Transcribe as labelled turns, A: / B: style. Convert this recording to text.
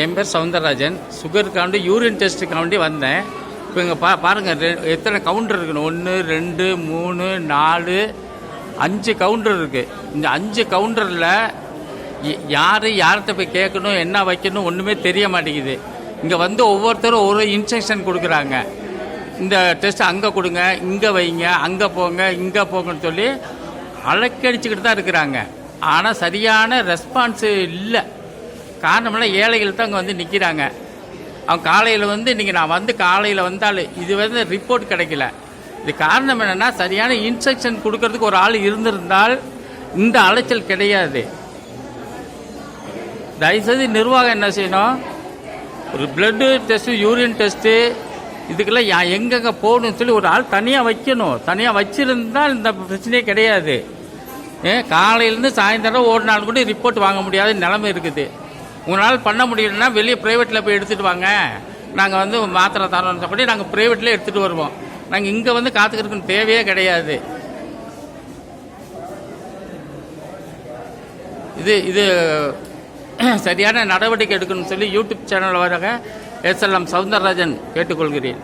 A: என் பேர் சவுந்தரராஜன். சுகருக்காண்டி யூரின் டெஸ்ட்டுக்காண்டி வந்தேன். இப்போ இங்கே பா பாருங்கள் ரெ எத்தனை கவுண்டர் இருக்குன்னு. ஒன்று ரெண்டு மூணு நாலு அஞ்சு கவுண்டர் இருக்குது இந்த அஞ்சு கவுண்டரில் யார் யார்கிட்ட போய் கேட்கணும் என்ன வைக்கணும் ஒன்றுமே தெரிய மாட்டேங்குது. இங்கே வந்து ஒவ்வொருத்தரும் ஒரு இன்ஸ்ட்ரக்ஷன் கொடுக்குறாங்க. இந்த டெஸ்ட் அங்கே கொடுங்க இங்கே வைங்க அங்கே போங்க இங்கே போங்கன்னு சொல்லி அலக்கடிச்சுக்கிட்டு தான் இருக்கிறாங்க. ஆனால் சரியான ரெஸ்பான்ஸு இல்லை. காரணம்னா ஏழைகள் தான் அங்கே வந்து நிற்கிறாங்க அவங்க காலையில் வந்து இன்றைக்கி நான் வந்து காலையில் வந்தால் இது வந்து ரிப்போர்ட் கிடைக்கல. இது காரணம் என்னென்னா சரியான இன்ஸ்ட்ரக்ஷன் கொடுக்கறதுக்கு ஒரு ஆள் இருந்திருந்தால் இந்த அலைச்சல் கிடையாது. தயவுசெய்து நிர்வாகம் என்ன செய்யணும்? ஒரு பிளட்டு டெஸ்ட்டு யூரின் டெஸ்ட்டு இதுக்கெல்லாம் யா எங்கெங்கே போகணும்னு சொல்லி ஒரு ஆள் தனியாக வைக்கணும். தனியாக வச்சுருந்தால் இந்த பிரச்சனையே கிடையாது. ஏன் காலையிலேருந்து சாயந்தரம் ஒரு நாள் கூட ரிப்போர்ட் வாங்க முடியாத நிலைமை இருக்குது. உங்களால் பண்ண முடியலன்னா வெளியே ப்ரைவேட்டில் போய் எடுத்துகிட்டு வாங்க. நாங்கள் வந்து மாத்திரை தரோம்னு சொல்லி நாங்கள் ப்ரைவேட்லேயே எடுத்துகிட்டு வருவோம். நாங்கள் இங்கே வந்து காத்துக்கிறதுக்கு தேவையே கிடையாது. இது இது சரியான நடவடிக்கை எடுக்கணும்னு சொல்லி யூடியூப் சேனல் வராக எஸ்எல்எம் சவுந்தரராஜன் கேட்டுக்கொள்கிறேன்.